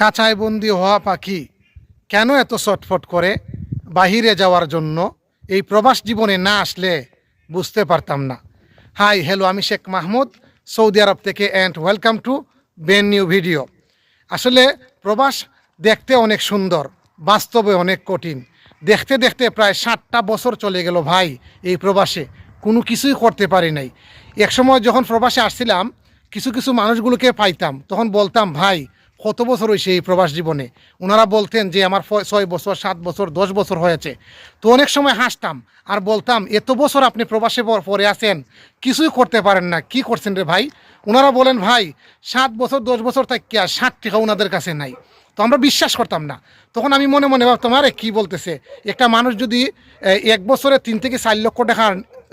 কাঁচায় বন্দি হওয়া পাখি কেন এত ছটফট করে বাহিরে যাওয়ার জন্য? এই প্রবাস জীবনে না আসলে বুঝতে পারতাম না। হাই, হ্যালো, আমি শেখ মাহমুদ, সৌদি আরব থেকে অ্যান্ড ওয়েলকাম টু বেন নিউ ভিডিও আসলে প্রবাস দেখতে অনেক সুন্দর, বাস্তবে অনেক কঠিন। দেখতে দেখতে প্রায় ষাটটা বছর চলে গেল ভাই এই প্রবাসে, কোনো কিছুই করতে পারি নাই। একসময় যখন প্রবাসে আসছিলাম, কিছু কিছু মানুষগুলোকে পাইতাম, তখন বলতাম, ভাই কত বছর হয়েছে এই প্রবাস জীবনে? ওনারা বলতেন যে আমার ছয় বছর, সাত বছর, দশ বছর হয়েছে। তো অনেক সময় হাসতাম আর বলতাম, এত বছর আপনি প্রবাসে পরে আছেন, কিছুই করতে পারেন না, কি করছেন রে ভাই? ওনারা বলেন, ভাই, সাত বছর, দশ বছর থাকি আর ষাট টাকা ওনাদের কাছে নাই। তো আমরা বিশ্বাস করতাম না। তখন আমি মনে মনে ভাবতাম, আরে, কী বলতেছে? একটা মানুষ যদি এক বছরে তিন থেকে চার লক্ষ টাকা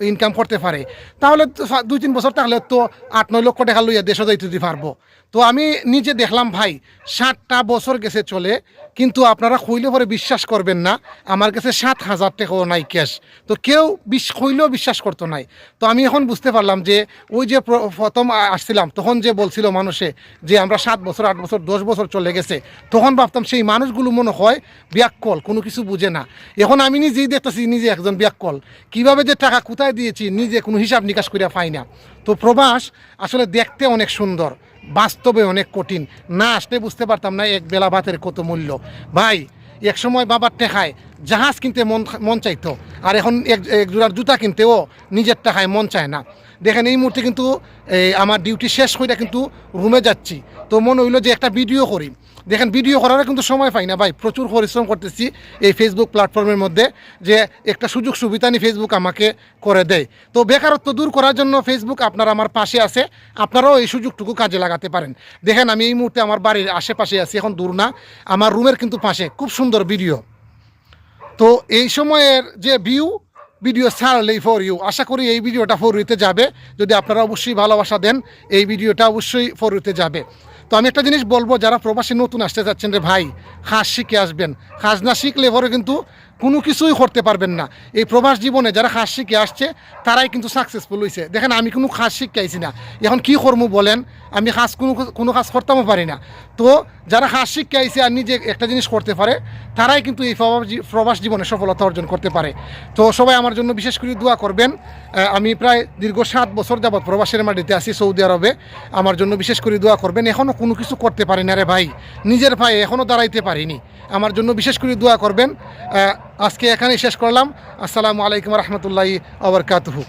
ইনকাম করতে পারে। তাহলে তো দুই তিন বছর তাহলে তো আট, নয় লক্ষ টাকা লইয়া দেশে যাইতে দিতে পারব। তো আমি নিজে দেখলাম, ভাই, ষাটটা বছর গেছে চলে, কিন্তু আপনারা হইলে পরে বিশ্বাস করবেন না, আমার কাছে সাত হাজার টাকাও নাই ক্যাশ তো কেউ বিশ হইলেও বিশ্বাস করতো নাই। তো আমি এখন বুঝতে পারলাম যে, ওই যে প্র- প্রথম আসছিলাম, তখন যে বলছিল মানুষে যে আমরা সাত বছর, আট বছর, দশ বছর চলে গেছে, তখন ভাবতাম সেই মানুষগুলো মনে হয় ব্যাককল, কোনো কিছু বুঝে না। এখন আমি নিজেই দেখতেছি, নিজে একজন ব্যাককল। কীভাবে যে টাকা কোথায় দিয়েছি, নিজে কোনো হিসাব নিকাশ করিয়া পাই না। তো প্রবাস আসলে দেখতে অনেক সুন্দর, বাস্তবে অনেক কঠিন। না আসলে বুঝতে পারতাম না এক বেলা ভাতের কত মূল্য। ভাই, এক সময় বাবার টেকায় জাহাজ কিনতে মন মন চাইতো। আর এখন এক এক জোড়ার জুতা কিনতেও নিজের টাকায় মন চায় না। দেখেন এই মুহূর্তে কিন্তু এই, আমার ডিউটি শেষ করে কিন্তু রুমে যাচ্ছি। তো মনে হইল যে একটা ভিডিও করি। দেখেন ভিডিও করারও কিন্তু সময় পাই না ভাই। প্রচুর পরিশ্রম করতেছি এই ফেসবুক প্ল্যাটফর্মের মধ্যে যে একটা সুযোগ সুবিধা নিয়ে ফেসবুক আমাকে করে দেয়। তো বেকারত্ব দূর করার জন্য ফেসবুক আপনার আমার পাশে আছে। আপনারাও এই সুযোগটুকু কাজে লাগাতে পারেন। দেখেন আমি এই মুহূর্তে আমার বাড়ির আশেপাশে আছি এখন দূর না। আমার রুমের কিন্তু পাশে। খুব সুন্দর ভিডিও তো এই সময়ের যে ভিউ ভিডিও ছাড়লেই ফর ইউ আশা করি এই ভিডিওটা ফর ইউতে যাবে। যদি আপনারা অবশ্যই ভালোবাসা দেন, এই ভিডিওটা অবশ্যই ফর ইউতে যাবে। তো আমি একটা জিনিস বলব, যারা প্রবাসী নতুন আসতে চাচ্ছেন রে ভাই, খাস শিখে আসবেন। খাস না শিখলে পরে কিন্তু কোনো কিছুই করতে পারবেন না। এই প্রবাস জীবনে যারা খাস শিখে আসছে, তারাই কিন্তু সাকসেসফুল হয়েছে দেখেন, আমি কোনো খাস শিখে আইছি না। এখন কি করব বলেন? আমি খাস কোনো কোনো কাজ করতেও পারি না। তো যারা হাস শিক্ষা আইসে আর নিজে একটা জিনিস করতে পারে, তারাই কিন্তু এই প্রবাস জীবনে সফলতা অর্জন করতে পারে। তো সবাই আমার জন্য বিশেষ করে দোয়া করবেন। আমি প্রায় দীর্ঘ সাত বছর যাবৎ প্রবাসের মাটিতে আছি সৌদি আরবে। আমার জন্য বিশেষ করে দোয়া করবেন। এখনও কোনো কিছু করতে পারি না রে ভাই। নিজের পায়ে এখনও দাঁড়াইতে পারিনি। আমার জন্য বিশেষ করে দোয়া করবেন। আজকে এখানেই শেষ করলাম। আসসালামু আলাইকুম রহমতুল্লাহি আবরকাতহু